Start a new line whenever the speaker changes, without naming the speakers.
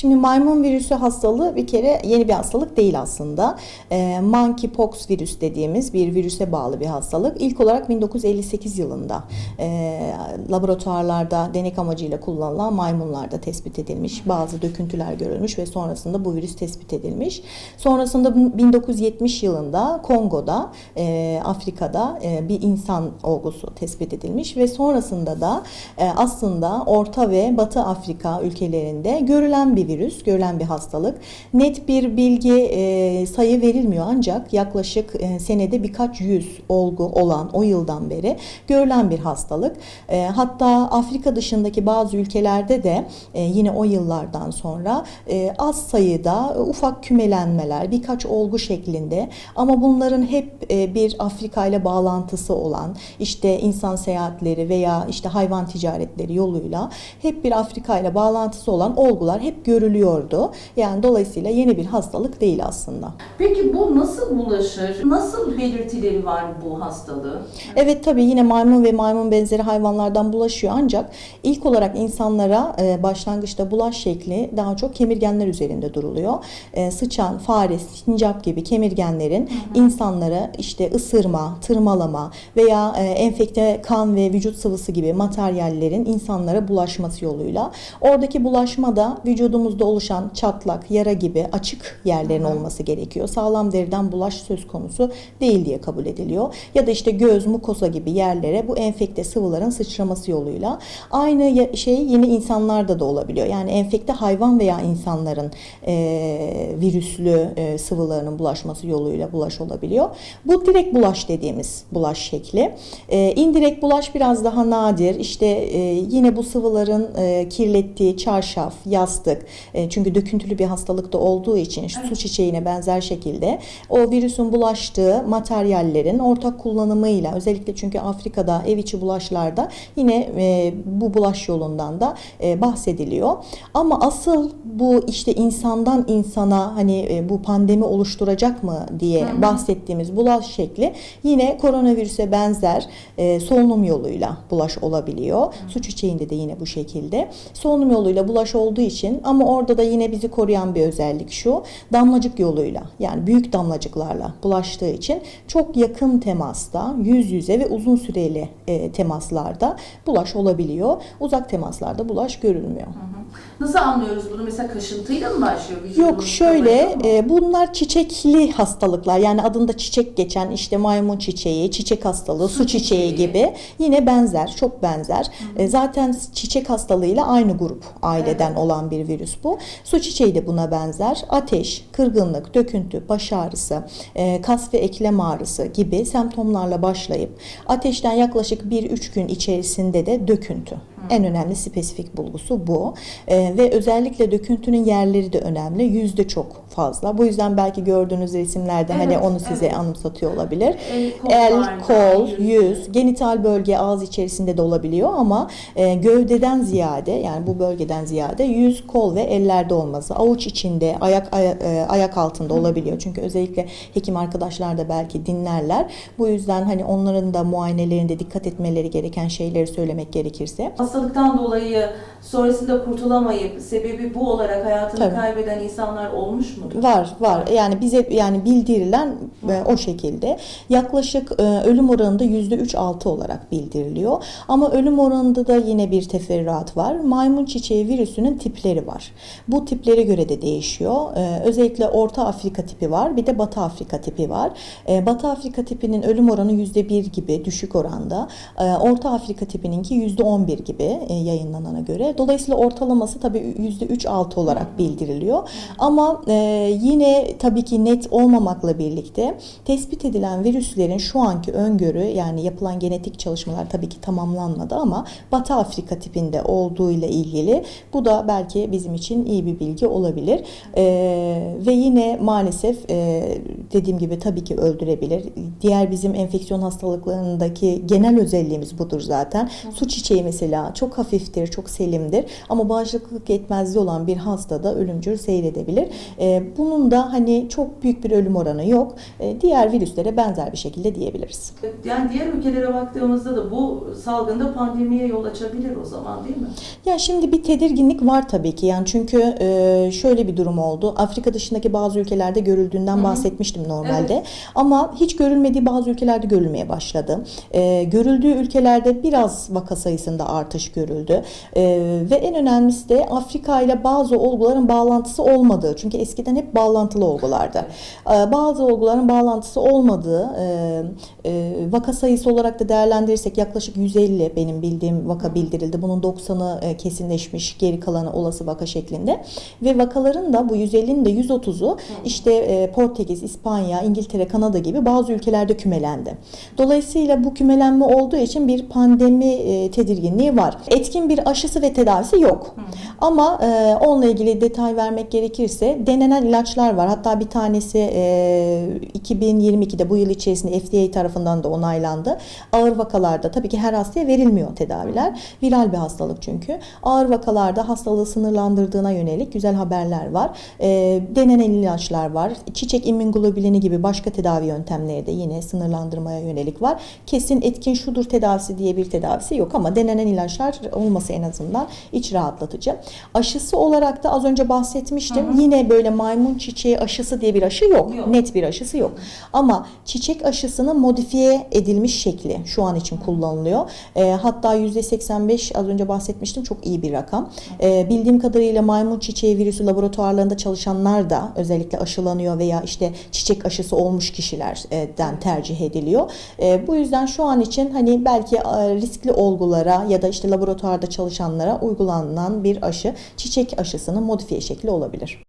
Şimdi maymun virüsü hastalığı bir kere yeni bir hastalık değil aslında. E, monkeypox virüs dediğimiz bir virüse bağlı bir hastalık. İlk olarak 1958 yılında e, laboratuvarlarda denek amacıyla kullanılan maymunlarda tespit edilmiş. Bazı döküntüler görülmüş ve sonrasında bu virüs tespit edilmiş. Sonrasında 1970 yılında Kongo'da, e, Afrika'da e, bir insan olgusu tespit edilmiş ve sonrasında da e, aslında Orta ve Batı Afrika ülkelerinde görülen bir virüs, görülen bir hastalık. Net bir bilgi e, sayı verilmiyor ancak yaklaşık e, senede birkaç yüz olgu olan o yıldan beri görülen bir hastalık. E, hatta Afrika dışındaki bazı ülkelerde de e, yine o yıllardan sonra e, az sayıda e, ufak kümelenmeler, birkaç olgu şeklinde ama bunların hep e, bir Afrika ile bağlantısı olan işte insan seyahatleri veya işte hayvan ticaretleri yoluyla hep bir Afrika ile bağlantısı olan olgular hep görülüyordu. Yani dolayısıyla yeni bir hastalık değil aslında.
Peki bu nasıl bulaşır? Nasıl belirtileri var bu hastalığı?
Evet tabii yine maymun ve maymun benzeri hayvanlardan bulaşıyor ancak ilk olarak insanlara e, başlangıçta bulaş şekli daha çok kemirgenler üzerinde duruluyor. E, sıçan, fare, sincap gibi kemirgenlerin insanlara işte ısırma, tırmalama veya e, enfekte kan ve vücut sıvısı gibi materyallerin insanlara bulaşması yoluyla oradaki bulaşma da vücudumuzda oluşan çatlak, yara gibi açık yerlerin olması gerekiyor. Sağlam deriden bulaş söz konusu değil diye kabul ediliyor. Ya da işte göz, mukosa gibi yerlere bu enfekte sıvıların sıçraması yoluyla aynı şey yine insanlarda da olabiliyor. Yani enfekte hayvan veya insanların e, virüslü e, sıvılarının bulaşması yoluyla bulaş olabiliyor. Bu direkt bulaş dediğimiz bulaş şekli. E, indirekt bulaş biraz daha nadir. İşte e, yine bu sıvıların e, kirlettiği çarşaf, yastık e, çünkü döküntülü bir hastalıkta olduğu için su çiçeğine benzer şekilde o virüsün bulaştığı materyallerin ortak kullanımıyla özellikle çünkü Afrika'da ev içi bulaşlarda yine e, bu bulaş yolundan da e, bahsediliyor. Ama asıl bu işte insandan insana hani e, bu pandemi oluşturacak mı diye bahsettiğimiz bulaş şekli yine koronavirüse benzer e, solunum yoluyla bulaş olabiliyor. Su çiçeğinde de yine bu şekilde. Solunum yoluyla bulaş olduğu için ama orada da yine bizi koruyan bir özellik şu. Damlacık yoluyla yani büyük damlacıklarla bulaştığı için çok yakın temasta yüz yüze ve uzun süreli e, temaslarda bulaş olabiliyor. Uzak temaslarda bulaş görülmüyor.
Nasıl anlıyoruz bunu? Mesela kaşıntıyla mı başlıyor?
Yok
Vücudumuzda
şöyle
mu?
e, bunlar çiçekli hastalıklar yani adında çiçek geçen işte maymun çiçeği, çiçek hastalığı, su, çiçeği,
çiçeği.
gibi yine benzer, çok benzer. E, zaten çiçek hastalığıyla aynı grup aileden
Evet.
olan bir virüs bu. Su çiçeği de buna benzer. Ateş, kırgınlık, döküntü, baş ağrısı, e, kas ve eklem ağrısı gibi semptomlarla başlayıp ateşten yaklaşık 1-3 gün içerisinde de döküntü. En önemli spesifik bulgusu bu. E, ve özellikle döküntünün yerleri de önemli. Yüzde çok fazla. Bu yüzden belki gördüğünüz resimlerde hani
Evet,
onu size
evet.
anımsatıyor olabilir.
El,
El,
kollarda,
kol,
yüz.
yüz, genital bölge ağız içerisinde de olabiliyor ama e, gövdeden ziyade yani bu bölgeden ziyade yüz, kol ve ellerde olması, avuç içinde, ayak aya- e, ayak altında olabiliyor. Çünkü özellikle hekim arkadaşlar da belki dinlerler. Bu yüzden hani onların da muayenelerinde dikkat etmeleri gereken şeyleri söylemek gerekirse.
Hastalıktan dolayı sonrasında kurtulamayıp sebebi bu olarak hayatını
Tabii.
kaybeden insanlar olmuş mudur?
Var var yani bize yani bildirilen e, o şekilde yaklaşık e, ölüm oranı da %3-6 olarak bildiriliyor. Ama ölüm oranında da yine bir teferruat var. Maymun çiçeği virüsünün tipleri var. Bu tiplere göre de değişiyor. E, Özellikle Orta Afrika tipi var bir de Batı Afrika tipi var. E, Batı Afrika tipinin ölüm oranı %1 gibi düşük oranda. E, Orta Afrika tipininki %11 gibi e, yayınlanana göre. Dolayısıyla ortalaması tabii %3-6 olarak bildiriliyor. Ama e, yine tabii ki net olmamakla birlikte tespit edilen virüslerin şu anki öngörü yani yapılan genetik çalışmalar tabii ki tamamlanmadı ama Batı Afrika tipinde olduğuyla ilgili bu da belki bizim için iyi bir bilgi olabilir. E, ve yine maalesef dediğim gibi tabii ki öldürebilir. Diğer bizim enfeksiyon hastalıklarındaki genel özelliğimiz budur zaten. Su çiçeği mesela çok hafiftir, çok selimdir ama bağışıklık yetmezliği olan bir hastada ölümcül seyredebilir. E, bunun da hani çok büyük bir ölüm oranı yok. E, diğer virüslere benzer bir şekilde diyebiliriz.
Yani diğer ülkelere baktığımızda da bu salgında pandemiye yol açabilir o zaman değil mi?
Ya şimdi bir tedirginlik var tabii ki. Yani çünkü e, şöyle bir durum oldu. Afrika dışındaki bazı ülkelerde görüldüğünden
Hı hı.
bahsetmiştim normalde.
Evet.
Ama hiç görülmediği bazı ülkelerde görülmeye başladı. E, görüldüğü ülkelerde biraz vaka sayısında artış görüldü. E, ve en önemlisi de Afrika ile bazı olguların bağlantısı olmadığı. Çünkü eskiden hep bağlantılı olgulardı. E, bazı olguların bağlantısı olmadığı e, e, vaka sayısı olarak da değerlendirirsek yaklaşık 150 benim bildiğim vaka bildirildi. Bunun 90'ı e, kesinleşmiş, geri kalanı olası vaka şeklinde. Ve vakaların da bu 150'nin de 130'u işte e, Portekiz, İspanya, İngiltere, Kanada gibi bazı ülkelerde kümelendi. Dolayısıyla bu kümelenme olduğu için bir pandemi e, tedirginliği var. Etkin bir aşısı ve tedavisi yok. Ama e, onunla ilgili detay vermek gerekirse denenen ilaçlar var. Hatta bir tanesi e, 2022'de bu yıl içerisinde FDA tarafından da onaylandı. Ağır vakalarda tabii ki her hastaya verilmiyor tedaviler. Viral bir hastalık çünkü. Ağır vakalarda hastalığı sınırlandırdığına yönelik güzel haberler var. E, denenen ilaçlar var. Çiçek immünoglobulini gibi başka tedavi yöntemleri de yine sınırlandırmaya yönelik var. Kesin etkin şudur tedavisi diye bir tedavisi yok ama denenen ilaçlar olması en azından iç rahatlatıcı. Aşısı olarak da az önce bahsetmiştim. Yine böyle maymun çiçeği aşısı diye bir aşı yok.
Yok.
Net bir aşısı yok. Ama çiçek aşısının modifiye edilmiş şekli şu an için kullanılıyor. E, hatta %85 az önce bahsetmiştim çok iyi bir rakam. E, bildiğim kadarıyla maymun çiçeği virüsü laboratuvarlarında çalışanlar da özellikle aşılanıyor veya işte çiçek aşısı olmuş kişilerden tercih ediliyor. E, bu yüzden şu an için hani belki e, riskli olgulara ya da işte laboratuvarda çalışanlara uygulanan bir aşı çiçek aşısının modifiye şekli olabilir.